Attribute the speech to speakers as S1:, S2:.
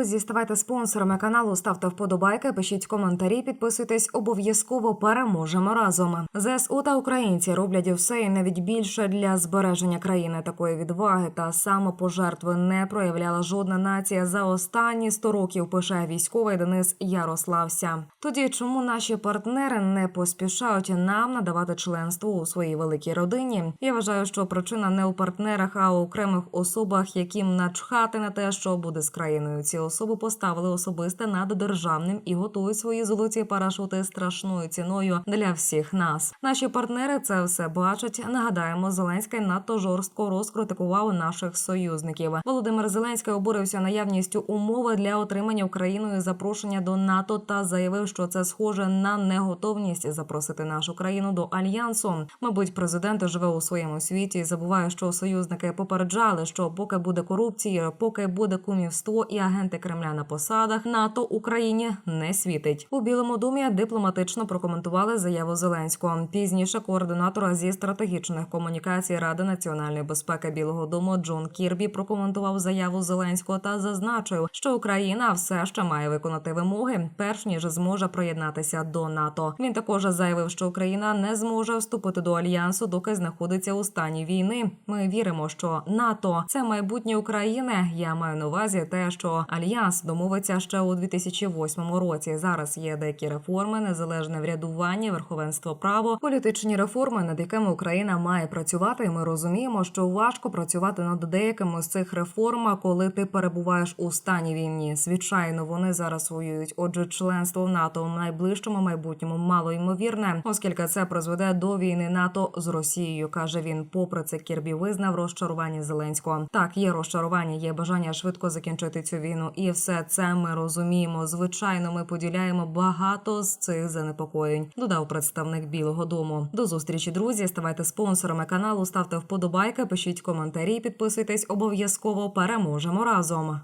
S1: друзі, ставайте спонсорами каналу, ставте вподобайки, пишіть коментарі, підписуйтесь. Обов'язково переможемо разом. ЗСУ та українці роблять все і навіть більше для збереження країни. Такої відваги та самопожертви не проявляла жодна нація за останні 100 років. Пише військовий Денис Ярослався. Тоді чому наші партнери не поспішають нам надавати членство у своїй великій родині? Я вважаю, що причина не у партнерах, а у окремих особах, яким начхати на те, що буде з країною. Ці особи поставили особисте над державним і готують свої золоті парашути страшною ціною для всіх нас. Наші партнери це все бачать. Нагадаємо, Зеленський надто жорстко розкритикував наших союзників. Володимир Зеленський обурився наявністю умови для отримання Україною запрошення до НАТО та заявив, що це схоже на неготовність запросити нашу країну до альянсу. Мабуть, президент живе у своєму світі і забуває, що союзники попереджали, що поки буде корупція, поки буде кумівство і агенти Кремля на посадах, НАТО Україні не світить. У Білому домі дипломатично прокоментували заяву Зеленського. Пізніше координатора зі стратегічних комунікацій Ради національної безпеки Білого Дому Джон Кірбі прокоментував заяву Зеленського та зазначив, що Україна все ще має виконати вимоги, перш ніж зможе приєднатися до НАТО. Він також заявив, що Україна не зможе вступити до альянсу, доки знаходиться у стані війни. Ми віримо, що НАТО це майбутнє України. Я маю на увазі те, що альянс домовиться ще у 2008 році. Зараз є деякі реформи, незалежне врядування, верховенство право, політичні реформи, над якими Україна має працювати. І ми розуміємо, що важко працювати над деякими з цих реформ, коли ти перебуваєш у стані війні. Звичайно, вони зараз воюють. Отже, членство в НАТО в найближчому майбутньому мало ймовірне, оскільки це призведе до війни НАТО з Росією, каже він. Попри це, Кірбі визнав розчарування Зеленського. Так, є розчарування, є бажання швидко закінчити цю війну, і все це ми розуміємо. Звичайно, ми поділяємо багато з цих занепокоєнь. Додав представник Білого Дому. До зустрічі, друзі. Ставайте спонсорами каналу, ставте вподобайки, пишіть коментарі, підписуйтесь. Обов'язково переможемо разом.